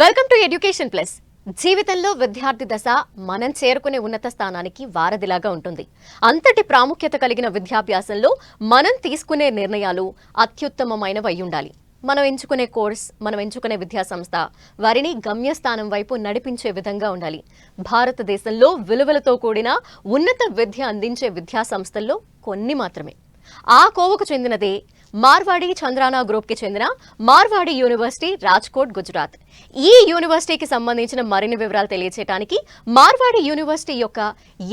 Welcome to education plus జీవితంలో విద్యార్థి దశ మనం చేరుకునే ఉన్నత స్థానానికి వారధిలాగా ఉంటుంది. అంతటి ప్రాముఖ్యత కలిగిన విద్యాభ్యాసంలో మనం తీసుకునే నిర్ణయాలు అత్యుత్తమమైనవి ఉండాలి మనం ఎంచుకునే కోర్స్ మనం ఎంచుకునే విద్యాసంస్థ వారిని గమ్యస్థానం వైపు నడిపించే విధంగా ఉండాలి. భారతదేశంలో విలువలతో కూడిన ఉన్నత విద్య అందించే విద్యాసంస్థల్లో కొన్ని మాత్రమే. ఆ కోవకు చెందినదే మార్వాడి చంద్రానా గ్రూప్కి చెందిన మార్వాడి యూనివర్సిటీ రాజ్కోట్ గుజరాత్. ఈ యూనివర్సిటీకి సంబంధించిన మరిన్ని వివరాలు తెలియచేయడానికి మార్వాడి యూనివర్సిటీ యొక్క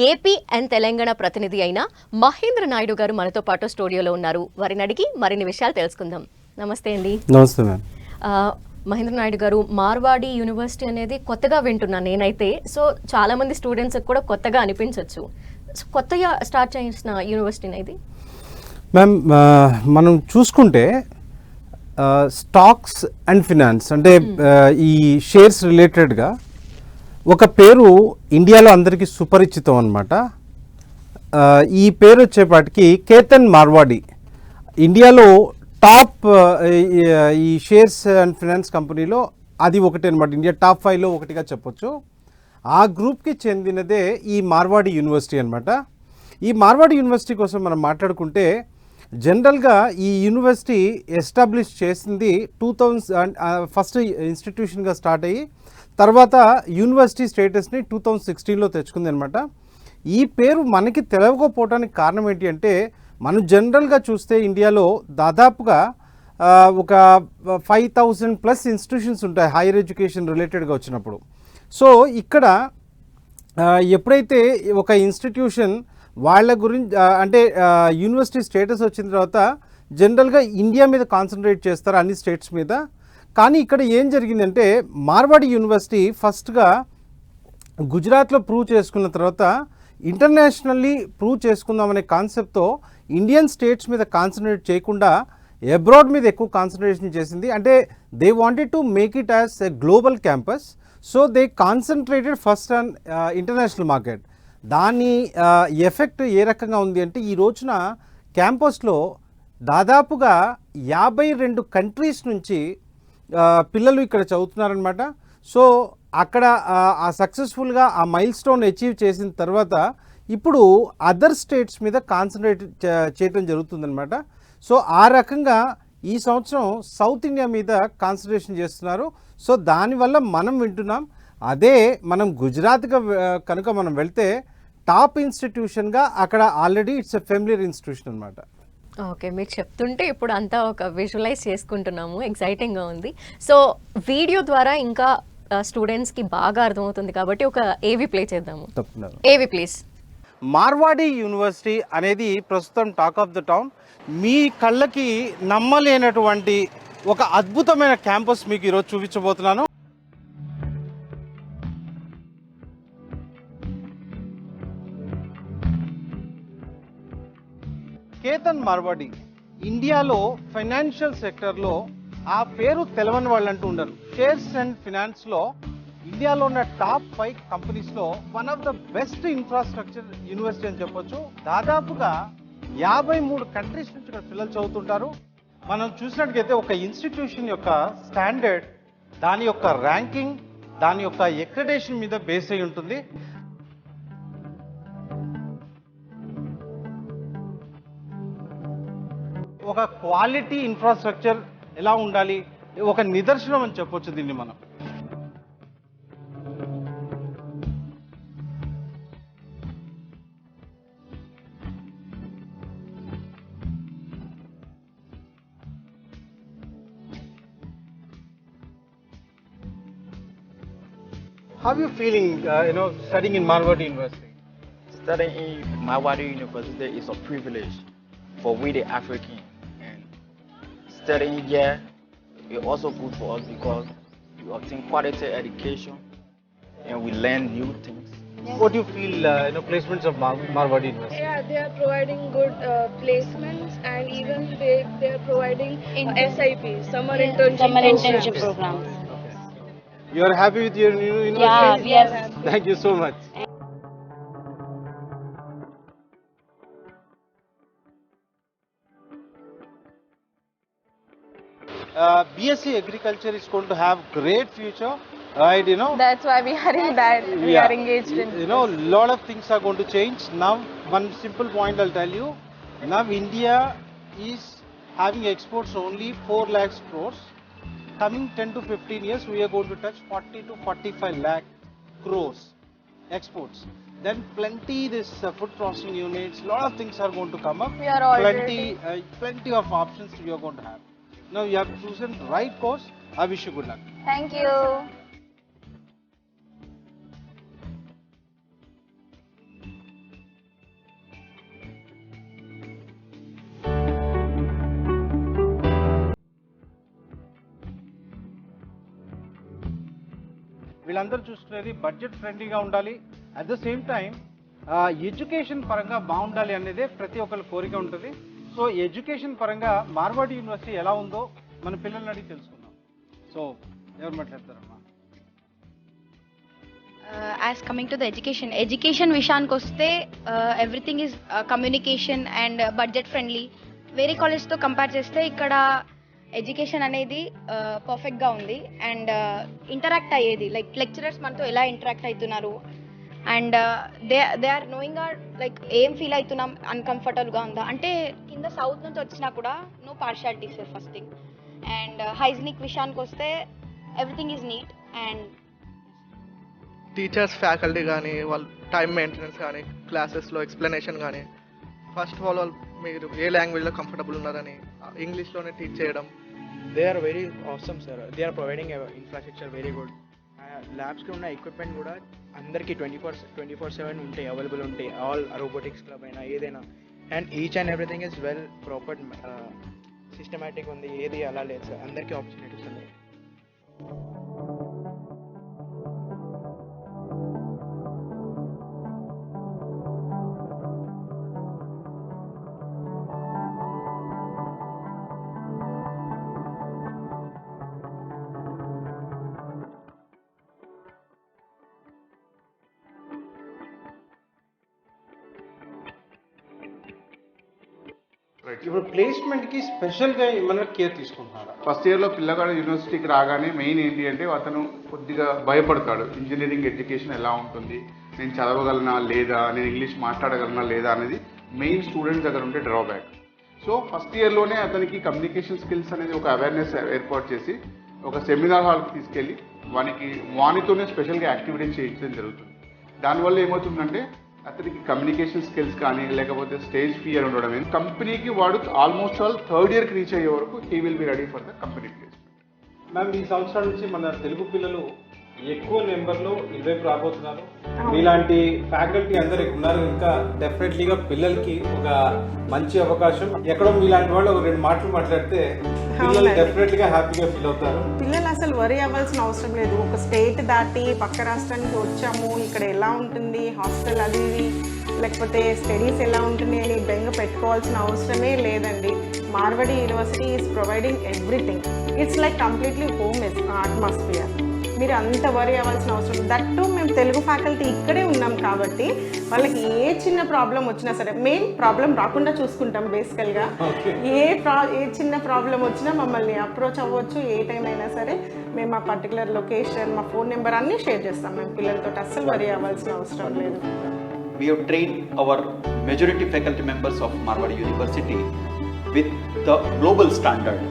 ఏపీ అండ్ తెలంగాణ ప్రతినిధి అయిన మహేంద్ర నాయుడు గారు మనతో పాటు స్టూడియోలో ఉన్నారు. వారిని అడిగి మరిన్ని విషయాలు తెలుసుకుందాం. నమస్తే అండి. నమస్తే మహేంద్ర నాయుడు గారు మార్వాడి యూనివర్సిటీ అనేది కొత్తగా వింటున్నాను నేనైతే. సో చాలా మంది స్టూడెంట్స్ కూడా కొత్తగా అనిపించవచ్చు సో కొత్తగా స్టార్ట్ చేసిన యూనివర్సిటీని ఇది? మ్యామ్ ఆ, మనం చూసుకుంటే స్టాక్స్ అండ్ ఫినాన్స్ అంటే ఆ, ఈ షేర్స్ రిలేటెడ్గా ఒక పేరు ఇండియాలో అందరికీ సుపరిచితం అనమాట ఈ పేరు వచ్చేపాటికి కేతన్ మార్వాడి. ఇండియాలో టాప్ ఈ షేర్స్ అండ్ ఫినాన్స్ కంపెనీలో అది ఒకటి అనమాట ఇండియా టాప్ ఫైవ్లో ఒకటిగా చెప్పొచ్చు. ఆ గ్రూప్కి చెందినదే ఈ మార్వాడి యూనివర్సిటీ అనమాట ఈ మార్వాడి యూనివర్సిటీ కోసం మనం మాట్లాడుకుంటే జనరల్గా ఈ యూనివర్సిటీ ఎస్టాబ్లిష్ చేసింది టూ థౌజండ్ ఫస్ట్ ఇన్స్టిట్యూషన్గా స్టార్ట్ అయ్యి తర్వాత యూనివర్సిటీ స్టేటస్ని టూ థౌజండ్ సిక్స్టీన్లో తెచ్చుకుంది అనమాట ఈ పేరు మనకి తెలవకపోవడానికి కారణం ఏంటి అంటే మనం జనరల్గా చూస్తే ఇండియాలో దాదాపుగా ఒక ఫైవ్ థౌజండ్ ప్లస్ ఇన్స్టిట్యూషన్స్ ఉంటాయి హైయర్ ఎడ్యుకేషన్ రిలేటెడ్గా వచ్చినప్పుడు. సో ఇక్కడ ఎప్పుడైతే ఒక ఇన్స్టిట్యూషన్ వాళ్ళ గురించి అంటే యూనివర్సిటీ స్టేటస్ వచ్చిన తర్వాత జనరల్గా ఇండియా మీద కాన్సన్ట్రేట్ చేస్తారు అన్ని స్టేట్స్ మీద. కానీ ఇక్కడ ఏం జరిగిందంటే మార్వాడి యూనివర్సిటీ ఫస్ట్గా గుజరాత్లో ప్రూవ్ చేసుకున్న తర్వాత ఇంటర్నేషనల్లీ ప్రూవ్ చేసుకుందామనే కాన్సెప్ట్తో ఇండియన్ స్టేట్స్ మీద కాన్సన్ట్రేట్ చేయకుండా అబ్రాడ్ మీద ఎక్కువ కాన్సన్ట్రేషన్ చేసింది. అంటే they wanted to make it as a global campus so they concentrated first on international market దాని ఎఫెక్ట్ ఏ రకంగా ఉంది అంటే ఈ రోజున క్యాంపస్లో దాదాపుగా యాభై రెండు కంట్రీస్ నుంచి పిల్లలు ఇక్కడ చదువుతున్నారనమాట సో అక్కడ ఆ, సక్సెస్ఫుల్గా ఆ మైల్ స్టోన్ అచీవ్ చేసిన తర్వాత ఇప్పుడు అదర్ స్టేట్స్ మీద కాన్సన్ట్రేట్ చేయటం జరుగుతుందనమాట సో ఆ రకంగా ఈ సంవత్సరం సౌత్ ఇండియా మీద కాన్సన్ట్రేషన్ చేస్తున్నారు. సో దానివల్ల మనం వింటున్నాం. అదే మనం గుజరాత్గా కనుక మనం వెళ్తే టాప్ ఇన్స్టిట్యూషన్గా అక్కడ already it's a familiar institution అనమాట ఓకే మీరు చెప్తుంటే ఇప్పుడు అంతా ఒక విజువలైజ్ చేసుకుంటున్నాము. ఎక్సైటింగ్గా ఉంది. సో వీడియో ద్వారా ఇంకా స్టూడెంట్స్కి బాగా అర్థమవుతుంది కాబట్టి ఒక ఏవి ప్లే చేద్దాము. ఏవి ప్లీజ్ మార్వాడి యూనివర్సిటీ అనేది ప్రస్తుతం టాక్ ఆఫ్ ద టౌన్. మీ కళ్ళకి నమ్మలేనటువంటి ఒక అద్భుతమైన క్యాంపస్ మీకు ఈరోజు చూపించబోతున్నాను. కేతన్ మార్వాడి ఇండియాలో ఫైనాన్షియల్ సెక్టర్లో ఆ పేరు తెలవని వాళ్ళు అంటూ ఉండరు. షేర్స్ అండ్ ఫినాన్స్లో ఇండియాలో ఉన్న టాప్ ఫైవ్ కంపెనీస్లో one of the best infrastructure university అని చెప్పొచ్చు. దాదాపుగా యాభై మూడు కంట్రీస్ నుంచి ఇక్కడ పిల్లలు చదువుతుంటారు. మనం చూసినట్టుగైతే ఒక ఇన్స్టిట్యూషన్ యొక్క స్టాండర్డ్ దాని యొక్క ర్యాంకింగ్ దాని యొక్క ఎక్రిడేషన్ మీద బేస్ అయి ఉంటుంది. ఒక క్వాలిటీ ఇన్ఫ్రాస్ట్రక్చర్ ఎలా ఉండాలి ఒక నిదర్శనం అని చెప్పొచ్చు దీన్ని మనం How are you feeling, uh, you know, studying in Marwadi University? Studying in Mawadi University is a privilege for we the Africans. And studying here is also good for us because we obtain quality education and we learn new things. What do you feel, uh, you know, placements of Mar- Marwadi University? Yeah, they are providing good uh, placements and even they they are providing uh, SIP, summer internship summer programs. internship programs. You are happy with your new university? Yeah, we are Thank you so much. Uh, BSc Agriculture is going to have great future right? You know, That's why we are in that. We Yeah. are engaged in. you know, lot of things are going to change. Now, one simple point I'll tell you. Now, India is having exports only 4 lakhs crores. Coming 10 to 15 years, we are going to touch 40 to 45 lakh crores exports. Then plenty this uh, food processing units, lot of things are going to come up. We are already- plenty, uh, plenty of options we are going to have. Now you have chosen right course. I wish you good luck. Thank you. వీళ్ళందరూ చూసుకునేది budget ఫ్రెండ్లీగా ఉండాలి at the same time education పరంగా బాగుండాలి అనేదే ప్రతి ఒక్కరి కోరిక ఉంటుంది సో ఎడ్యుకేషన్ పరంగా మార్వాడ్ యూనివర్సిటీ ఎలా ఉందో మన పిల్లల్ని అడిగి తెలుసుకుందాం. సో ఎవరు మాట్లాడతారమ్మా? As coming to the education education విషయానికి వస్తే everything is communication and budget friendly వేరే కాలేజ్తో కంపేర్ చేస్తే ఇక్కడ ఎడ్యుకేషన్ అనేది uh, పర్ఫెక్ట్గా ఉంది. అండ్ ఇంటరాక్ట్ uh, అయ్యేది. లైక్ లెక్చరర్స్ మనతో ఎలా ఇంటరాక్ట్ అవుతున్నారు? And they they are knowing like ఏం ఫీల్ అవుతున్నాం అన్కంఫర్టబుల్గా ఉందా? అంటే కింద సౌత్ నుంచి వచ్చినా కూడా no partiality sir first thing and hygienic విషయానికి వస్తే everything is neat and teachers faculty కానీ వాళ్ళ టైం మెయింటెనెన్స్ కానీ క్లాసెస్లో ఎక్స్ప్లెనేషన్ కానీ ఫస్ట్ ఆఫ్ ఆల్ వాళ్ళు మీరు ఏ లాంగ్వేజ్లో కంఫర్టబుల్ ఉన్నారని ఇంగ్లీష్లోనే టీచ్ చేయడం. They are very awesome sir they are providing infrastructure very good ల్యాబ్స్కి ఉన్న ఎక్విప్మెంట్ కూడా అందరికీ twenty four twenty four seven ఉంటాయి అవైలబుల్ ఉంటాయి ఆల్ రోబోటిక్స్ క్లబ్ అయినా ఏదైనా. And each and everything is well proper systematic ఉంది. ఏది అలా లేదు సార్ అందరికీ ఆపర్చునిటీస్ ఉన్నాయి. ఇప్పుడు ప్లేస్మెంట్కి స్పెషల్గా ఏమైనా కేర్ తీసుకుంటున్నారా? ఫస్ట్ ఇయర్లో పిల్లగాడు యూనివర్సిటీకి రాగానే మెయిన్ ఏంటి అంటే అతను కొద్దిగా భయపడతాడు. ఇంజనీరింగ్ ఎడ్యుకేషన్ ఎలా ఉంటుంది? నేను చదవగలనా లేదా? నేను ఇంగ్లీష్ మాట్లాడగలనా లేదా అనేది మెయిన్ స్టూడెంట్ దగ్గర ఉంటే డ్రాబ్యాక్. సో ఫస్ట్ ఇయర్లోనే అతనికి కమ్యూనికేషన్ స్కిల్స్ అనేది ఒక అవేర్నెస్ ఏర్పాటు చేసి ఒక సెమినార్ హాల్కి తీసుకెళ్ళి వానికి వానితోనే స్పెషల్గా యాక్టివిటీస్ చేయించడం జరుగుతుంది. దానివల్ల ఏమవుతుందంటే అతనికి కమ్యూనికేషన్ స్కిల్స్ కానీ లేకపోతే స్టేజ్ ఫియర్ ఉండడం కంపెనీకి వాడు ఆల్మోస్ట్ ఆల్ థర్డ్ ఇయర్కి రీచ్ అయ్యే వరకు he will be ready for the company placement ma'am ఈ సంవత్సరం నుంచి మన తెలుగు పిల్లలు ఎక్కువ నెంబర్లో ఇటువైపు రాబోతున్నారు. మీలాంటి ఫ్యాకల్టీ అందరు ఉన్నారు ఇంకా డెఫినెట్లీగా పిల్లలకి ఒక మంచి అవకాశం. ఎక్కడో మీలాంటి వాళ్ళు ఒక రెండు మాటలు మాట్లాడితే పిల్లలు. డెఫినెట్లీగా హ్యాపీగా ఫీల్ అవుతారు. పిల్లలు అసలు వరి అవ్వాల్సిన అవసరం లేదు. ఒక స్టేట్ దాటి పక్క రాష్ట్రానికి వచ్చాము. ఇక్కడ ఎలా ఉంటుంది? హాస్టల్ అది ఇది. లేకపోతే స్టడీస్ ఎలా ఉంటుంది అని బెంగ పెట్టుకోవాల్సిన అవసరమే లేదండి. Marwadi university is providing everything it's like completely home atmosphere మీరు అంత వరి అవ్వాల్సిన అవసరం దట్ టు మేము తెలుగు ఫ్యాకల్టీ ఇక్కడే ఉన్నాం కాబట్టి వాళ్ళకి ఏ చిన్న ప్రాబ్లం వచ్చినా సరే మెయిన్ ప్రాబ్లం రాకుండా చూసుకుంటాం బేసికల్గా ఏ ప్రా ఏ చిన్న ప్రాబ్లం వచ్చినా మమ్మల్ని అప్రోచ్ అవ్వచ్చు ఏ టైం అయినా సరే. మేము ఆ పర్టికులర్ లొకేషన్ మా ఫోన్ నెంబర్ అన్నీ షేర్ చేస్తాం. మేము పిల్లలతో అస్సలు వరి అవ్వాల్సిన అవసరం లేదు. We have trained our majority faculty members of Marwadi University with the global standard.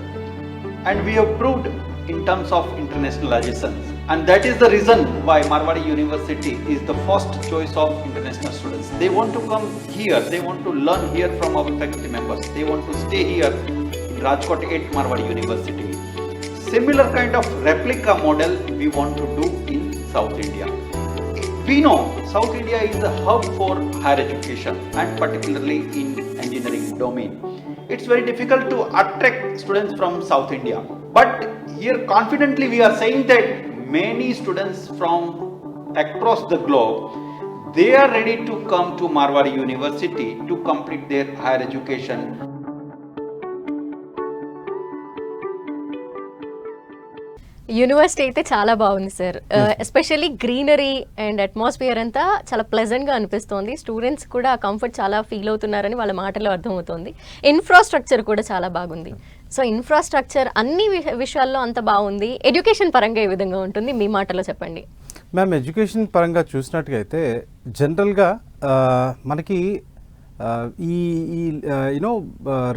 And we have proved in terms of internationalization. And that is the reason why Marwadi University is the first choice of international students. They want to come here. They want to learn here from our faculty members. They want to stay here in Rajkot at Marwadi University. Similar kind of replica model we want to do in South India. We know South India is a hub for higher education and particularly in engineering domain. It's very difficult to attract students from South India. But here confidently we are saying that many students from across the globe they are ready to come to Marwari University to complete their higher education. University అయితే చాలా బాగుంది sir especially greenery and atmosphere అంతా చాలా ప్లెజెంట్గా అనిపిస్తోంది. Students కూడా comfort చాలా feel అవుతున్నారని వాళ్ళ మాటలో అర్థమవుతోంది. ఇన్ఫ్రాస్ట్రక్చర్ కూడా చాలా బాగుంది. సో ఇన్ఫ్రాస్ట్రక్చర్ అన్ని విషయాల్లో అంత బాగుంది. ఎడ్యుకేషన్ పరంగా ఏ విధంగా ఉంటుంది? మీ మాటలో చెప్పండి. మ్యామ్ ఎడ్యుకేషన్ పరంగా చూసినట్టుగైతే జనరల్గా మనకి ఈ ఈ యూనో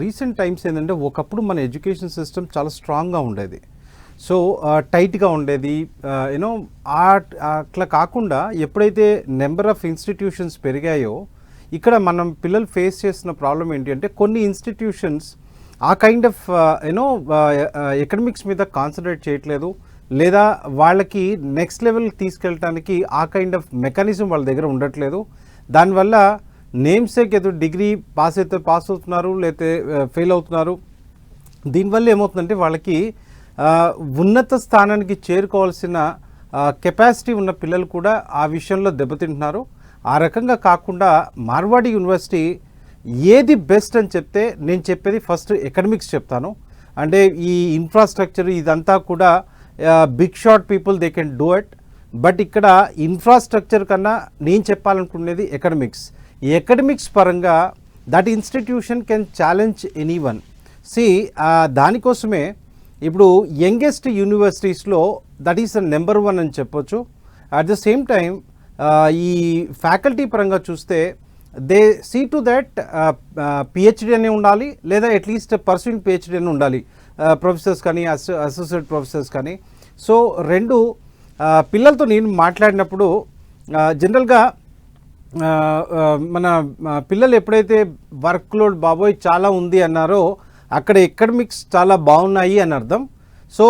రీసెంట్ టైమ్స్ ఏంటంటే ఒకప్పుడు మన ఎడ్యుకేషన్ సిస్టమ్ చాలా స్ట్రాంగ్గా ఉండేది. సో టైట్గా ఉండేది. యూనో అట్లా కాకుండా ఎప్పుడైతే నెంబర్ ఆఫ్ ఇన్స్టిట్యూషన్స్ పెరిగాయో ఇక్కడ మనం పిల్లలు ఫేస్ చేస్తున్న ప్రాబ్లం ఏంటి అంటే కొన్ని ఇన్స్టిట్యూషన్స్ ఆ kind of you know economics మీద కాన్సన్ట్రేట్ చేయట్లేదు. లేదా వాళ్ళకి నెక్స్ట్ లెవెల్ తీసుకెళ్ళటానికి ఆ కైండ్ ఆఫ్ మెకానిజం వాళ్ళ దగ్గర ఉండట్లేదు. దానివల్ల నేమ్సేక్ ఏదో డిగ్రీ పాస్ అయితే పాస్ అవుతున్నారు లేతే uh, ఫెయిల్ అవుతున్నారు. దీనివల్ల ఏమవుతుందంటే వాళ్ళకి uh, ఉన్నత స్థానానికి చేరుకోవాల్సిన uh, కెపాసిటీ ఉన్న పిల్లలు కూడా ఆ విషయంలో దెబ్బతింటున్నారు. ఆ రకంగా కాకుండా మార్వాడి యూనివర్సిటీ ఏది బెస్ట్ అని చెప్తే నేను చెప్పేది ఫస్ట్ ఎకడమిక్స్ చెప్తాను. అంటే ఈ ఇన్ఫ్రాస్ట్రక్చర్ ఇదంతా కూడా big shot people they can do it but ఇక్కడ ఇన్ఫ్రాస్ట్రక్చర్ కన్నా నేను చెప్పాలనుకునేది ఎకడమిక్స్ ఈ ఎకడమిక్స్ పరంగా that institution can challenge any one see దానికోసమే ఇప్పుడు youngest యూనివర్సిటీస్లో that is the number one అని చెప్పొచ్చు. అట్ ద సేమ్ టైం ఈ ఫ్యాకల్టీ పరంగా చూస్తే they see to that PhD అనే ఉండాలి లేదా అట్లీస్ట్ పర్సూయింగ్ పిహెచ్డి అని ఉండాలి ప్రొఫెసర్స్ కానీ అసోసియేట్ ప్రొఫెసర్స్ కానీ. సో రెండు పిల్లలతో నేను మాట్లాడినప్పుడు జనరల్గా మన పిల్లలు ఎప్పుడైతే వర్క్ లోడ్ బాబోయ్ చాలా ఉంది అన్నారో అక్కడ ఎకడమిక్స్ చాలా బాగున్నాయి అని అర్థం. సో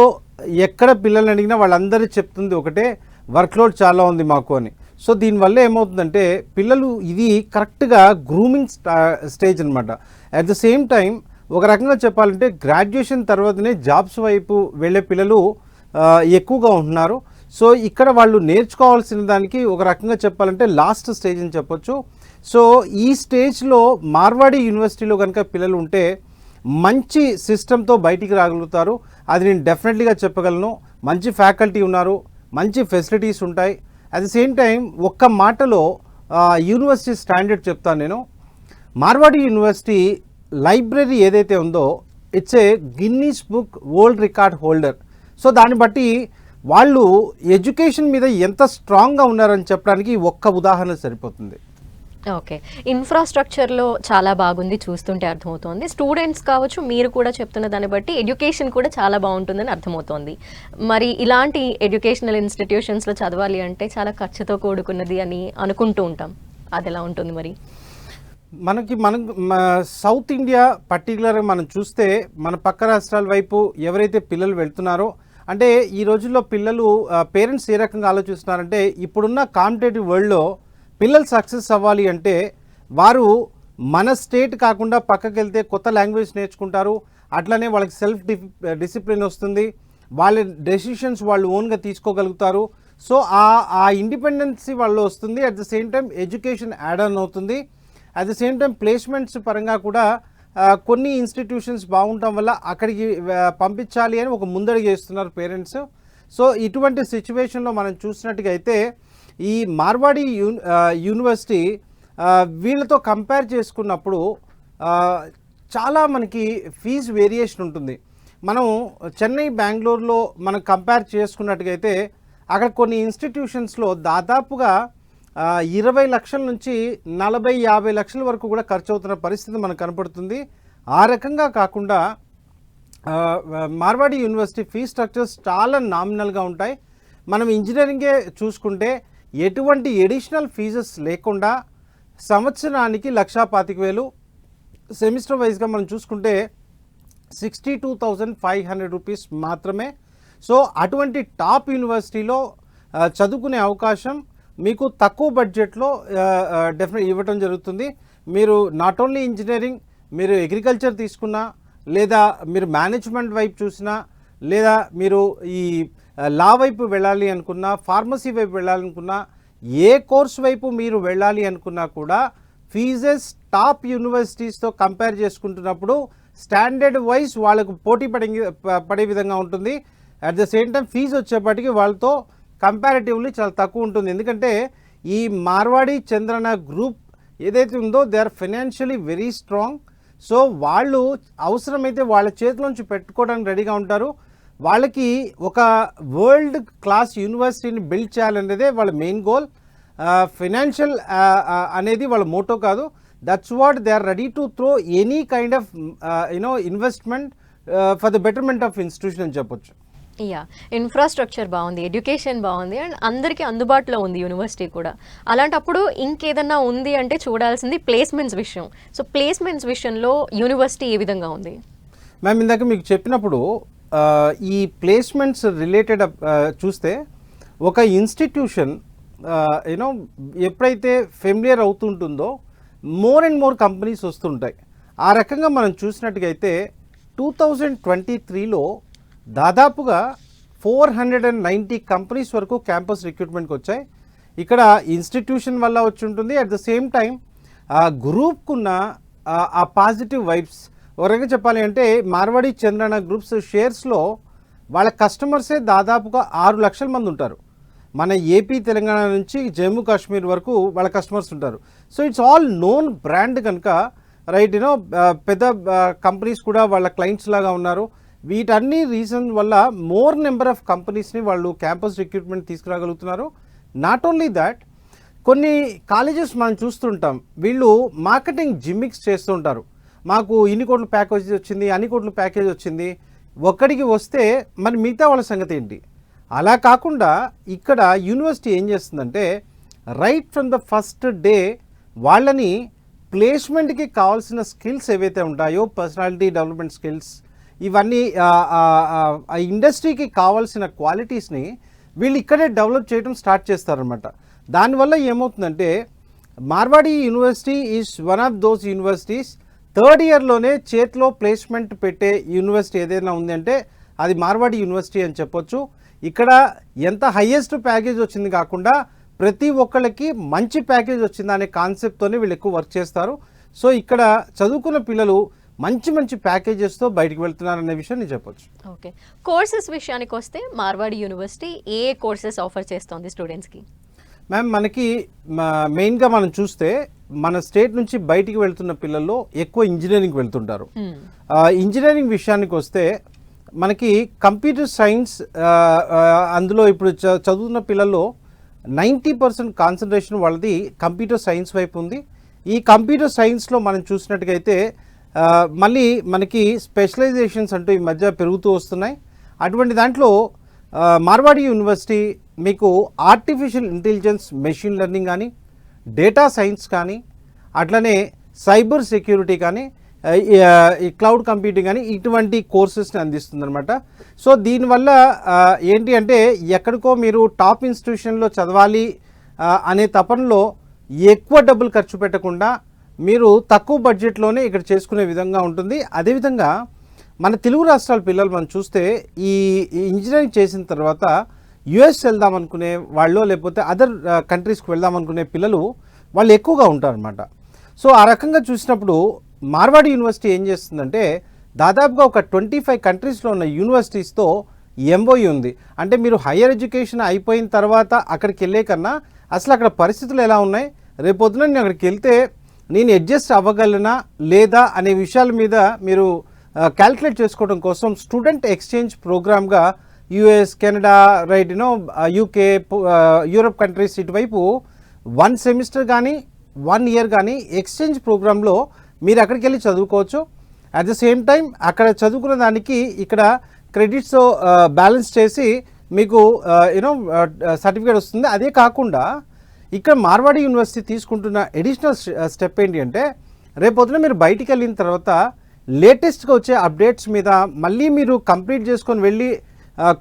ఎక్కడ పిల్లల్ని అడిగినా వాళ్ళందరూ చెప్తుంది ఒకటే వర్క్ లోడ్ చాలా ఉంది మాకు అని. సో దీనివల్ల ఏమవుతుందంటే పిల్లలు ఇది కరెక్ట్గా గ్రూమింగ్ స్టేజ్ అనమాట అట్ ద సేమ్ టైం ఒక రకంగా చెప్పాలంటే గ్రాడ్యుయేషన్ తర్వాతనే జాబ్స్ వైపు వెళ్ళే పిల్లలు ఎక్కువగా ఉంటున్నారు. సో ఇక్కడ వాళ్ళు నేర్చుకోవాల్సిన దానికి ఒక రకంగా చెప్పాలంటే లాస్ట్ స్టేజ్ అని చెప్పొచ్చు. సో ఈ స్టేజ్లో మార్వాడి యూనివర్సిటీలో కనుక పిల్లలు ఉంటే మంచి సిస్టంతో బయటికి రాగలుగుతారు. అది నేను డెఫినెట్లీగా చెప్పగలను. మంచి ఫ్యాకల్టీ ఉన్నారు. మంచి ఫెసిలిటీస్ ఉంటాయి. అట్ ద సేమ్ టైం ఒక్క మాటలో యూనివర్సిటీ స్టాండర్డ్ చెప్తాను నేను. మార్వాడి యూనివర్సిటీ లైబ్రరీ ఏదైతే ఉందో it's a Guinness book world record holder so దాన్ని బట్టి వాళ్ళు ఎడ్యుకేషన్ మీద ఎంత స్ట్రాంగ్గా ఉన్నారని చెప్పడానికి ఒక్క ఉదాహరణ సరిపోతుంది. ఓకే. ఇన్ఫ్రాస్ట్రక్చర్లో చాలా బాగుంది చూస్తుంటే అర్థమవుతోంది. స్టూడెంట్స్ కావచ్చు మీరు కూడా చెప్తున్న దాన్ని బట్టి ఎడ్యుకేషన్ కూడా చాలా బాగుంటుందని అర్థమవుతోంది. మరి ఇలాంటి ఎడ్యుకేషనల్ ఇన్స్టిట్యూషన్స్లో చదవాలి అంటే చాలా ఖర్చుతో కూడుకున్నది అని అనుకుంటూ ఉంటాం. అది ఎలా ఉంటుంది మరి? మనకి మనం సౌత్ ఇండియా పర్టికులర్గా మనం చూస్తే మన పక్క రాష్ట్రాల వైపు ఎవరైతే పిల్లలు వెళ్తున్నారో అంటే ఈ రోజుల్లో పిల్లలు పేరెంట్స్ ఏ రకంగా ఆలోచిస్తున్నారంటే ఇప్పుడున్న కాంపిటేటివ్ వరల్డ్లో పిల్లలు సక్సెస్ అవ్వాలి అంటే వారు మన స్టేట్ కాకుండా పక్కకి వెళ్తే కొత్త లాంగ్వేజ్ నేర్చుకుంటారు. అట్లనే వాళ్ళకి సెల్ఫ్ డిసిప్లిన్ వస్తుంది. వాళ్ళ డెసిషన్స్ వాళ్ళు ఓన్గా తీసుకోగలుగుతారు. సో ఆ ఆ ఇండిపెండెన్సీ వాళ్ళు వస్తుంది. At the same time education add on అవుతుంది. At the same time placements పరంగా కూడా కొన్ని ఇన్స్టిట్యూషన్స్ బాగుండటం వల్ల అక్కడికి పంపించాలి అని ఒక ముందడుగు చేస్తున్నారు పేరెంట్స్. సో ఇటువంటి సిచ్యువేషన్లో మనం చూసినట్టుగా అయితే ఈ మార్వాడి యూనివర్సిటీ వీళ్ళతో కంపేర్ చేసుకున్నప్పుడు చాలా మనకి ఫీజు వేరియేషన్ ఉంటుంది. మనం చెన్నై బెంగళూరులో మనం కంపేర్ చేసుకున్నట్టుగైతే అక్కడ కొన్ని ఇన్స్టిట్యూషన్స్లో దాదాపుగా ఇరవై లక్షల నుంచి నలభై యాభై లక్షల వరకు కూడా ఖర్చు అవుతున్న పరిస్థితి మనకు కనపడుతుంది. ఆ రకంగా కాకుండా మార్వాడి యూనివర్సిటీ ఫీ స్ట్రక్చర్స్ చాలా నామినల్గా ఉంటాయి. మనం ఇంజనీరింగే చూసుకుంటే ఎటువంటి ఎడిషనల్ ఫీజెస్ లేకుండా సంవత్సరానికి లక్షా పాతిక వేలు సెమిస్టర్ వైజ్గా మనం చూసుకుంటే sixty two thousand five hundred rupees మాత్రమే. సో అటువంటి టాప్ యూనివర్సిటీలో చదువుకునే అవకాశం మీకు తక్కువ బడ్జెట్లో డెఫినెట్ ఇవ్వటం జరుగుతుంది. మీరు నాట్ ఓన్లీ ఇంజనీరింగ్ మీరు అగ్రికల్చర్ తీసుకున్నా లేదా మీరు మేనేజ్మెంట్ వైపు చూసినా లేదా మీరు ఈ లా వైపు వెళ్ళాలి అనుకున్నా ఫార్మసీ వైపు వెళ్ళాలనుకున్నా ఏ కోర్స్ వైపు మీరు వెళ్ళాలి అనుకున్నా కూడా ఫీజెస్ టాప్ యూనివర్సిటీస్తో కంపేర్ చేసుకుంటున్నప్పుడు స్టాండర్డ్ వైజ్ వాళ్ళకు పోటీ పడే పడే విధంగా ఉంటుంది. At the same time fee వచ్చేప్పటికి వాళ్ళతో కంపారిటివ్లీ చాలా తక్కువ ఉంటుంది. ఎందుకంటే ఈ మార్వాడి చంద్రన గ్రూప్ ఏదైతే ఉందో they are financially very strong so వాళ్ళు అవసరమైతే వాళ్ళ చేతిలోంచి పెట్టుకోవడానికి రెడీగా ఉంటారు. వాళ్ళకి ఒక వరల్డ్ క్లాస్ యూనివర్సిటీని బిల్డ్ చేయాలనేదే వాళ్ళ మెయిన్ గోల్ ఫినాన్షియల్ అనేది వాళ్ళ మోటో కాదు. That's what they are ready to throw any kind of you know investment for the betterment of institution అని చెప్పొచ్చు. యా ఇన్ఫ్రాస్ట్రక్చర్ బాగుంది ఎడ్యుకేషన్ బాగుంది అండ్ అందరికీ అందుబాటులో ఉంది యూనివర్సిటీ కూడా. అలాంటప్పుడు ఇంకేదన్నా ఉంది అంటే చూడాల్సింది ప్లేస్మెంట్స్ విషయం. సో ప్లేస్మెంట్స్ విషయంలో యూనివర్సిటీ ఏ విధంగా ఉంది? మ్యామ్ ఇందాక మీకు చెప్పినప్పుడు ఈ ప్లేస్మెంట్స్ రిలేటెడ్ చూస్తే ఒక ఇన్స్టిట్యూషన్ యూనో ఎప్పుడైతే ఫెమిలియర్ అవుతుంటుందో మోర్ అండ్ మోర్ కంపెనీస్ వస్తుంటాయి. ఆ రకంగా మనం చూసినట్టుగైతే అయితే టూ థౌజండ్ ట్వంటీ త్రీలో దాదాపుగా four hundred and ninety companies వరకు క్యాంపస్ రిక్రూట్మెంట్కి వచ్చాయి. ఇక్కడ ఇన్స్టిట్యూషన్ వల్ల వచ్చి ఉంటుంది. అట్ ద సేమ్ టైం గ్రూప్కున్న ఆ పాజిటివ్ వైబ్స్ ఒక రకంగా చెప్పాలి అంటే మార్వాడి చంద్రన గ్రూప్స్ షేర్స్లో వాళ్ళ కస్టమర్సే దాదాపుగా ఆరు లక్షల మంది ఉంటారు. మన ఏపీ తెలంగాణ నుంచి జమ్మూ కాశ్మీర్ వరకు వాళ్ళ కస్టమర్స్ ఉంటారు. So it's all known brand కనుక రైట్ యూనో పెద్ద కంపెనీస్ కూడా వాళ్ళ క్లయింట్స్ లాగా ఉన్నారు. వీటన్ని రీజన్ వల్ల మోర్ నెంబర్ ఆఫ్ కంపెనీస్ని వాళ్ళు క్యాంపస్ రిక్రూట్మెంట్ తీసుకురాగలుగుతున్నారు. నాట్ ఓన్లీ దాట్ కొన్ని కాలేజెస్ మనం చూస్తుంటాం వీళ్ళు మార్కెటింగ్ జిమ్మిక్స్ చేస్తుంటారు మాకు ఇన్ని కోట్ల ప్యాకేజ్ వచ్చింది అన్ని కోట్ల ప్యాకేజ్ వచ్చింది. ఒక్కడికి వస్తే మరి మిగతా వాళ్ళ సంగతి ఏంటి? అలా కాకుండా ఇక్కడ యూనివర్సిటీ ఏం చేస్తుందంటే right from the first day వాళ్ళని ప్లేస్మెంట్కి కావాల్సిన స్కిల్స్ ఏవైతే ఉంటాయో పర్సనాలిటీ డెవలప్మెంట్ స్కిల్స్ ఇవన్నీ ఆ, ఇండస్ట్రీకి కావాల్సిన క్వాలిటీస్ని వీళ్ళు ఇక్కడే డెవలప్ చేయడం స్టార్ట్ చేస్తారనమాట దానివల్ల ఏమవుతుందంటే Marwadi university is one of those universities third ఇయర్లోనే చేతిలో ప్లేస్మెంట్ పెట్టే యూనివర్సిటీ ఏదైనా ఉంది అంటే అది మార్వాడి యూనివర్సిటీ అని చెప్పొచ్చు. ఇక్కడ ఎంత హయ్యెస్ట్ ప్యాకేజ్ వచ్చింది కాకుండా ప్రతి ఒక్కళ్ళకి మంచి ప్యాకేజ్ వచ్చింది అనే కాన్సెప్ట్తోనే వీళ్ళు ఎక్కువ వర్క్ చేస్తారు. సో ఇక్కడ చదువుకున్న పిల్లలు మంచి మంచి ప్యాకేజెస్తో బయటికి వెళ్తున్నారనే విషయం నేను చెప్పొచ్చు. ఓకే. కోర్సెస్ విషయానికి వస్తే మార్వాడి యూనివర్సిటీ ఏ కోర్సెస్ ఆఫర్ చేస్తోంది స్టూడెంట్స్కి మ్యామ్ మనకి మెయిన్గా మనం చూస్తే మన స్టేట్ నుంచి బయటికి వెళ్తున్న పిల్లల్లో ఎక్కువ ఇంజనీరింగ్ వెళ్తుంటారు. ఇంజనీరింగ్ విషయానికి వస్తే మనకి కంప్యూటర్ సైన్స్ అందులో ఇప్పుడు చ- చదువుతున్న పిల్లల్లో నైంటీ పర్సెంట్ కాన్సన్ట్రేషన్ వాళ్ళది కంప్యూటర్ సైన్స్ వైపు ఉంది. ఈ కంప్యూటర్ సైన్స్లో మనం చూసినట్టుగైతే మళ్ళీ మనకి స్పెషలైజేషన్స్ అంటూ ఈ మధ్య పెరుగుతూ వస్తున్నాయి. అటువంటి దాంట్లో మార్వాడి యూనివర్సిటీ మీకు ఆర్టిఫిషియల్ ఇంటెలిజెన్స్ మెషిన్ లెర్నింగ్ కానీ డేటా సైన్స్ కానీ అట్లనే సైబర్ సెక్యూరిటీ కానీ ఈ, క్లౌడ్ కంప్యూటింగ్ కానీ ఇటువంటి కోర్సెస్ని అందిస్తుంది అనమాట సో దీనివల్ల ఏంటి అంటే ఎక్కడికో మీరు టాప్ ఇన్స్టిట్యూషన్లో చదవాలి అనే తపనలో ఎక్కువ డబ్బులు ఖర్చు పెట్టకుండా మీరు తక్కువ బడ్జెట్లోనే ఇక్కడ చేసుకునే విధంగా ఉంటుంది. అదేవిధంగా మన తెలుగు రాష్ట్రాల పిల్లలు మనం చూస్తే ఈ ఇంజనీరింగ్ చేసిన తర్వాత యుఎస్ వెళ్దాం అనుకునే వాళ్ళు లేకపోతే అదర్ కంట్రీస్కి uh, వెళ్దాం అనుకునే పిల్లలు వాళ్ళు ఎక్కువగా ఉంటారనమాట సో ఆ రకంగా చూసినప్పుడు మార్వాడి యూనివర్సిటీ ఏం చేస్తుందంటే దాదాపుగా ఒక ట్వంటీ ఫైవ్ కంట్రీస్లో ఉన్న యూనివర్సిటీస్తో ఎంఓఈ ఉంది. అంటే మీరు హయ్యర్ ఎడ్యుకేషన్ అయిపోయిన తర్వాత అక్కడికి వెళ్ళే కన్నా అసలు అక్కడ పరిస్థితులు ఎలా ఉన్నాయి? రేపొద్దున నేను అక్కడికి వెళ్తే నేను అడ్జస్ట్ అవ్వగలనా లేదా అనే విషయాల మీద మీరు uh, క్యాల్కులేట్ చేసుకోవడం కోసం student exchange ప్రోగ్రామ్గా US Canada right you know UK Europe countries ఇటువైపు వన్ సెమిస్టర్ కానీ వన్ ఇయర్ కానీ ఎక్స్చేంజ్ ప్రోగ్రాంలో మీరు అక్కడికి వెళ్ళి చదువుకోవచ్చు. అట్ ద సేమ్ టైం అక్కడ చదువుకున్న దానికి ఇక్కడ క్రెడిట్స్ బ్యాలెన్స్ uh, చేసి మీకు uh, యూనో సర్టిఫికేట్ uh, వస్తుంది. అదే కాకుండా ఇక్కడ మార్వాడి యూనివర్సిటీ తీసుకుంటున్న ఎడిషనల్ స్టెప్ ఏంటి అంటే రేపొద్దున మీరు బయటికి వెళ్ళిన తర్వాత లేటెస్ట్గా వచ్చే అప్డేట్స్ మీద మళ్ళీ మీరు కంప్లీట్ చేసుకొని వెళ్ళి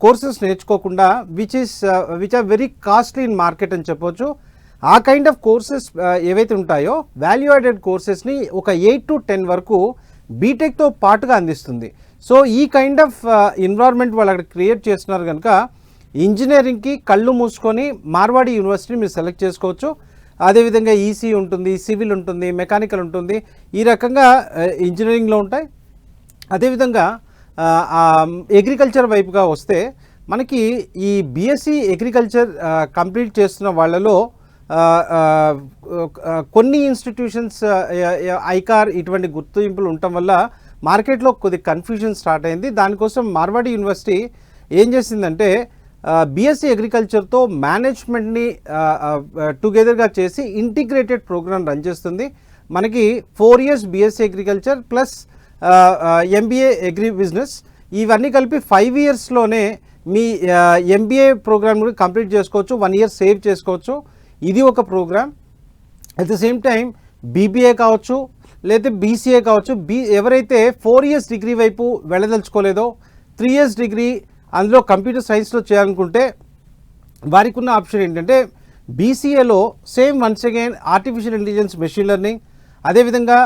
కోర్సెస్ నేర్చుకోకుండా which is which are very costly in market అని చెప్పొచ్చు. ఆ కైండ్ ఆఫ్ కోర్సెస్ ఏవైతే ఉంటాయో వాల్యూ యాడెడ్ కోర్సెస్ని ఒక ఎయిట్ టు టెన్ వరకు బీటెక్తో పాటుగా అందిస్తుంది. సో ఈ కైండ్ ఆఫ్ ఎన్విరాన్మెంట్ వాళ్ళు అక్కడ క్రియేట్ చేస్తున్నారు కనుక ఇంజనీరింగ్కి కళ్ళు మూసుకొని మార్వాడి యూనివర్సిటీని మీరు సెలెక్ట్ చేసుకోవచ్చు. అదేవిధంగా ఈసీ ఉంటుంది సివిల్ ఉంటుంది మెకానికల్ ఉంటుంది. ఈ రకంగా uh, ఇంజనీరింగ్లో ఉంటాయి. అదేవిధంగా అగ్రికల్చర్ వైపుగా వస్తే మనకి ఈ బీఎస్సీ అగ్రికల్చర్ కంప్లీట్ చేస్తున్న వాళ్ళలో కొన్ని ఇన్స్టిట్యూషన్స్ ఐకార్ ఇటువంటి గుర్తింపులు ఉండటం వల్ల మార్కెట్లో కొద్ది కన్ఫ్యూజన్ స్టార్ట్ అయింది. దానికోసం మార్వాడి యూనివర్సిటీ ఏం చేసిందంటే బీఎస్సీ అగ్రికల్చర్తో మేనేజ్మెంట్ని టుగెదర్గా చేసి ఇంటిగ్రేటెడ్ ప్రోగ్రామ్ రన్ చేస్తుంది. మనకి four years BSc agriculture plus MBA agri business ఇవన్నీ కలిపి ఫైవ్ ఇయర్స్లోనే మీ ఎంబీఏ ప్రోగ్రామ్ కూడా కంప్లీట్ చేసుకోవచ్చు వన్ ఇయర్ సేవ్ చేసుకోవచ్చు. ఇది ఒక program at the same time BBA కావచ్చు లేదా బీసీఏ కావచ్చు బీ ఎవరైతే ఫోర్ ఇయర్స్ డిగ్రీ వైపు వెళ్ళదలుచుకోలేదో త్రీ ఇయర్స్ డిగ్రీ అందులో కంప్యూటర్ సైన్స్లో చేయాలనుకుంటే వారికి ఉన్న ఆప్షన్ ఏంటంటే బీసీఏలో same once again artificial intelligence machine learning అదేవిధంగా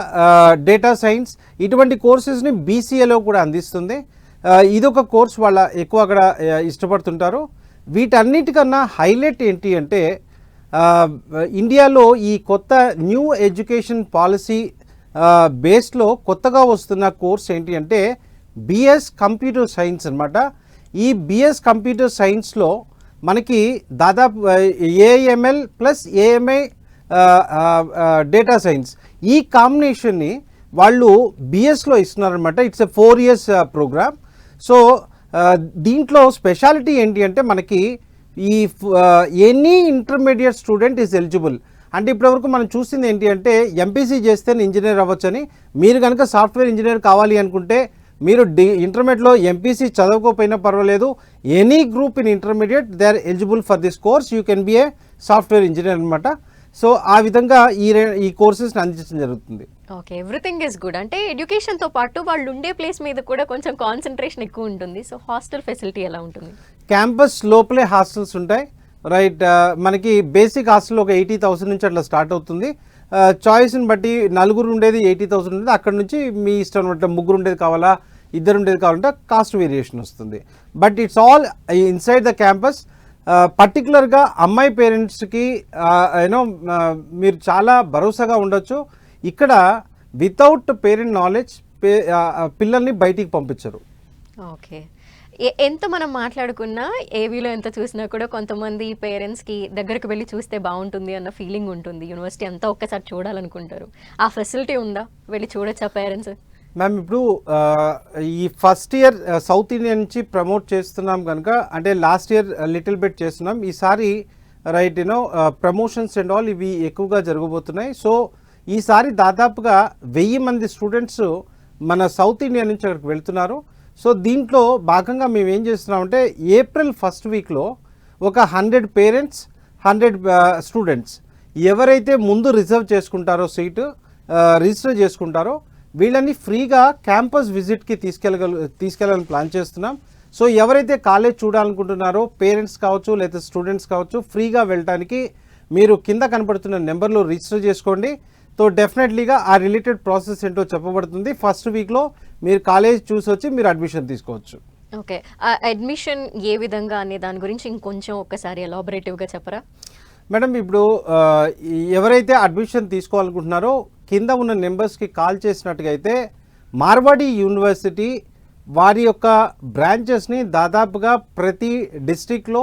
డేటా సైన్స్ ఇటువంటి కోర్సెస్ని బీసీఏలో కూడా అందిస్తుంది. ఇదొక కోర్స్ వాళ్ళ ఎక్కువ అక్కడ ఇష్టపడుతుంటారు. వీటన్నిటికన్నా హైలైట్ ఏంటి అంటే ఇండియాలో ఈ కొత్త న్యూ ఎడ్యుకేషన్ పాలసీ బేస్లో కొత్తగా వస్తున్న కోర్స్ ఏంటి అంటే బిఎస్ కంప్యూటర్ సైన్స్ అన్నమాట. ఈ బిఎస్ కంప్యూటర్ సైన్స్లో మనకి దాదాపు AML plus AMI data science ఈ కాంబినేషన్ని వాళ్ళు బిఎస్లో ఇస్తున్నారనమాట it's a four years program so దీంట్లో స్పెషాలిటీ ఏంటి అంటే మనకి ఈ any intermediate student is eligible అంటే ఇప్పటివరకు మనం చూసింది ఏంటి అంటే ఎంపీసీ చేస్తే ఇంజనీర్ అవ్వచ్చని మీరు కనుక సాఫ్ట్వేర్ ఇంజనీర్ కావాలి అనుకుంటే మీరు డి ఇంటర్మీడియట్లో ఎంపీసీ చదవకపోయినా పర్వాలేదు. Any group in intermediate they are eligible for this course you can be a software engineer అనమాట సో ఆ విధంగా ఈ ఈ కోర్సెస్ని అందించడం జరుగుతుంది. Okay everything is good. అంటే ఎడ్యుకేషన్తో పాటు వాళ్ళు ఉండే ప్లేస్ మీద కూడా కొంచెం కాన్సన్ట్రేషన్ ఎక్కువ ఉంటుంది. సో హాస్టల్ ఫెసిలిటీ ఎలా ఉంటుంది? క్యాంపస్ లోపలే హాస్టల్స్ ఉంటాయి. రైట్ మనకి బేసిక్ హాస్టల్ ఒక ఎయిటీ థౌసండ్ నుంచి అట్లా స్టార్ట్ అవుతుంది. చాయిస్ని బట్టి నలుగురు ఉండేది ఎయిటీ థౌసండ్ ఉండేది. అక్కడ నుంచి మీ ఇష్టం అనమాట ముగ్గురు ఉండేది కావాలా ఇద్దరు ఉండేది కావాలంటే కాస్ట్ వేరియేషన్ వస్తుంది. But it's all inside the campus. పర్టికులర్గా అమ్మాయి పేరెంట్స్కి యూనో మీరు చాలా భరోసాగా ఉండొచ్చు. ఇక్కడ వితౌట్ పేరెంట్ నాలెడ్జ్ పే పిల్లల్ని బయటికి పంపించరు. ఓకే. ఎంత మనం మాట్లాడుకున్నా ఏవీలో ఎంత చూసినా కూడా కొంతమంది పేరెంట్స్కి దగ్గరకు వెళ్ళి చూస్తే బాగుంటుంది అన్న ఫీలింగ్ ఉంటుంది. యూనివర్సిటీ అంతా ఒక్కసారి చూడాలనుకుంటారు. ఆ ఫెసిలిటీ ఉందా? వెళ్ళి చూడొచ్చా పేరెంట్స్? మ్యామ్ ఇప్పుడు ఈ ఫస్ట్ ఇయర్ సౌత్ ఇండియా నుంచి ప్రమోట్ చేస్తున్నాం కనుక అంటే లాస్ట్ ఇయర్ లిటిల్ బిట్ చేస్తున్నాం. ఈసారి right you know promotions and all ఇవి ఎక్కువగా జరగబోతున్నాయి. సో ఈసారి దాదాపుగా వెయ్యి మంది స్టూడెంట్స్ మన సౌత్ ఇండియా నుంచి అక్కడికి వెళ్తున్నారు. సో దీంట్లో భాగంగా మేము ఏం చేస్తున్నామంటే ఏప్రిల్ ఫస్ట్ వీక్లో ఒక హండ్రెడ్ పేరెంట్స్ హండ్రెడ్ స్టూడెంట్స్ ఎవరైతే ముందు రిజర్వ్ చేసుకుంటారో సీటు రిజిస్టర్ చేసుకుంటారో వీళ్ళని ఫ్రీగా క్యాంపస్ విజిట్కి తీసుకెళ్ళగల తీసుకెళ్ళాలని ప్లాన్ చేస్తున్నాం. సో ఎవరైతే కాలేజ్ చూడాలనుకుంటున్నారో పేరెంట్స్ కావచ్చు లేదా స్టూడెంట్స్ కావచ్చు ఫ్రీగా వెళ్ళటానికి మీరు కింద కనపడుతున్న నెంబర్లో రిజిస్టర్ చేసుకోండి. సో డెఫినెట్లీగా ఆ రిలేటెడ్ ప్రాసెస్ ఏంటో చెప్పబడుతుంది. ఫస్ట్ వీక్లో మీరు కాలేజ్ చూసి వచ్చి మీరు అడ్మిషన్ తీసుకోవచ్చు. ఓకే. అడ్మిషన్ ఏ విధంగా అనే దాని గురించి ఇంకొంచెం ఒక్కసారి ఎలాబరేటివ్గా చెప్పరా? మేడం ఇప్పుడు ఎవరైతే అడ్మిషన్ తీసుకోవాలనుకుంటున్నారో కింద ఉన్న నెంబర్స్కి కాల్ చేసినట్టుగా అయితే మార్వాడి యూనివర్సిటీ వారి యొక్క బ్రాంచెస్ని దాదాపుగా ప్రతి డిస్టిక్లో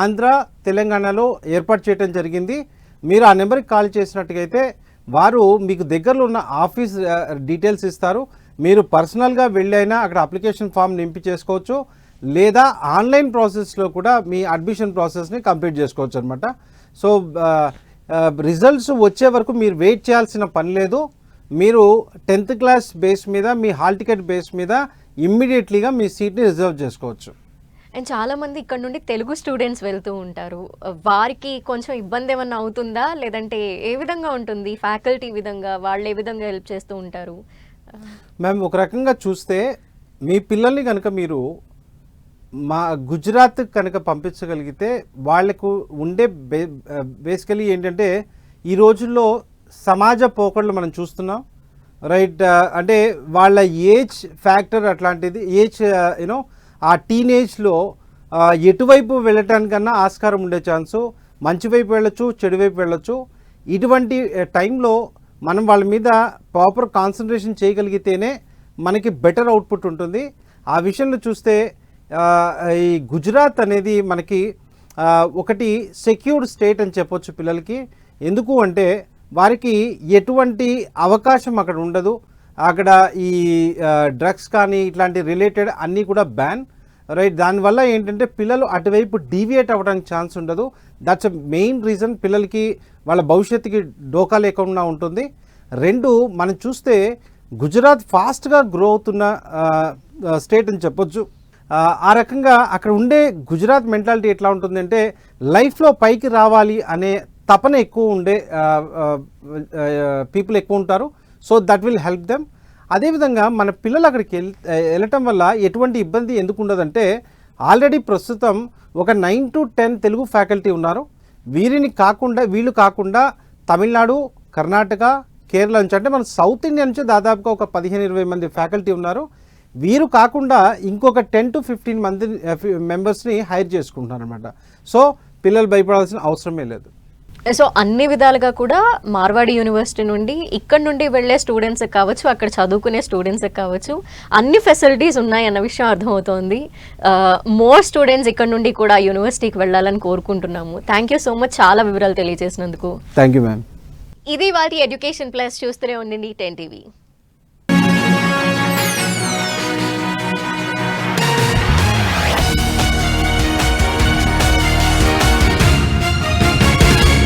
ఆంధ్ర తెలంగాణలో ఏర్పాటు చేయడం జరిగింది. మీరు ఆ నెంబర్కి కాల్ చేసినట్టుగైతే వారు మీకు దగ్గరలో ఉన్న ఆఫీస్ డీటెయిల్స్ ఇస్తారు. మీరు పర్సనల్గా వెళ్ళైనా అక్కడ అప్లికేషన్ ఫామ్ నింపి చేసుకోవచ్చు లేదా ఆన్లైన్ ప్రాసెస్లో కూడా మీ అడ్మిషన్ ప్రాసెస్ని కంప్లీట్ చేసుకోవచ్చు అనమాట సో రిజల్ట్స్ వచ్చే వరకు మీరు వెయిట్ చేయాల్సిన పని లేదు. మీరు టెన్త్ క్లాస్ బేస్ మీద మీ హాల్ టికెట్ బేస్ మీద ఇమ్మీడియట్లీగా మీ సీట్ని రిజర్వ్ చేసుకోవచ్చు. అండ్ చాలా మంది ఇక్కడ నుండి తెలుగు స్టూడెంట్స్ వెళ్తూ ఉంటారు. వారికి కొంచెం ఇబ్బంది ఏమన్నా అవుతుందా? లేదంటే ఏ విధంగా ఉంటుంది? ఫ్యాకల్టీ విధంగా వాళ్ళు ఏ విధంగా హెల్ప్ చేస్తూ ఉంటారు? మ్యామ్ ఒక రకంగా చూస్తే మీ పిల్లల్ని కనుక మీరు మా గుజరాత్ కనుక పంపించగలిగితే వాళ్ళకు ఉండే బే బేసికలీ ఏంటంటే ఈ రోజుల్లో సమాజ పోకడలు మనం చూస్తున్నాం. రైట్ అంటే వాళ్ళ ఏజ్ ఫ్యాక్టర్ అట్లాంటిది. ఏజ్ యూనో ఆ టీనేజ్లో ఎటువైపు వెళ్ళటానికన్నా ఆస్కారం ఉండే ఛాన్సు. మంచి వైపు వెళ్ళొచ్చు చెడు వైపు వెళ్ళొచ్చు. ఇటువంటి టైంలో మనం వాళ్ళ మీద ప్రాపర్ కాన్సన్ట్రేషన్ చేయగలిగితేనే మనకి బెటర్ అవుట్పుట్ ఉంటుంది. ఆ విషయంలో చూస్తే ఈ గుజరాత్ అనేది మనకి ఒకటి సెక్యూర్డ్ స్టేట్ అని చెప్పొచ్చు పిల్లలకి. ఎందుకు అంటే వారికి ఎటువంటి అవకాశం అక్కడ ఉండదు. అక్కడ ఈ డ్రగ్స్ కానీ ఇట్లాంటి రిలేటెడ్ అన్నీ కూడా బ్యాన్. రైట్ దానివల్ల ఏంటంటే పిల్లలు అటువైపు డీవియేట్ అవ్వడానికి ఛాన్స్ ఉండదు. దట్స్ మెయిన్ రీజన్ పిల్లలకి వాళ్ళ భవిష్యత్తుకి డోకా లేకుండా ఉంటుంది. రెండు మనం చూస్తే గుజరాత్ ఫాస్ట్గా గ్రో అవుతున్న స్టేట్ అని చెప్పొచ్చు. ఆ, రకంగా అక్కడ ఉండే గుజరాత్ మెంటాలిటీ ఎట్లా ఉంటుందంటే లైఫ్లో పైకి రావాలి అనే తపన ఎక్కువ ఉండే పీపుల్ ఎక్కువ ఉంటారు. So that will help them. అదేవిధంగా మన పిల్లలు అక్కడికి వెళ్ వెళ్ళటం వల్ల ఎటువంటి ఇబ్బంది ఎందుకు ఉండదంటే ఆల్రెడీ ప్రస్తుతం ఒక nine to ten Telugu faculty ఉన్నారు. వీరిని కాకుండా వీళ్ళు కాకుండా తమిళనాడు కర్ణాటక కేరళ నుంచి అంటే మన సౌత్ ఇండియా నుంచి దాదాపుగా ఒక పదిహేను ఇరవై మంది ఫ్యాకల్టీ ఉన్నారు. వీరు కాకుండా ఇంకొక టెన్ టు ఫిఫ్టీన్ మంది మెంబర్స్ని హైర్ చేసుకుంటున్నారు అనమాట సో పిల్లలు భయపడాల్సిన అవసరమే లేదు. సో అన్ని విధాలుగా కూడా మార్వాడి యూనివర్సిటీ నుండి ఇక్కడ నుండి వెళ్ళే స్టూడెంట్స్ కావచ్చు అక్కడ చదువుకునే స్టూడెంట్స్ కావచ్చు అన్ని ఫెసిలిటీస్ ఉన్నాయి అన్న విషయం అర్థమవుతోంది. మోర్ స్టూడెంట్స్ ఇక్కడ నుండి కూడా యూనివర్సిటీకి వెళ్ళాలని కోరుకుంటున్నాము. థ్యాంక్ యూ సో మచ్ చాలా వివరాలు తెలియజేసినందుకు. థ్యాంక్ యూ మ్యామ్ ఇది వాటి ఎడ్యుకేషన్ ప్లస్ చూస్తూనే ఉండండి టెన్ టీవీ.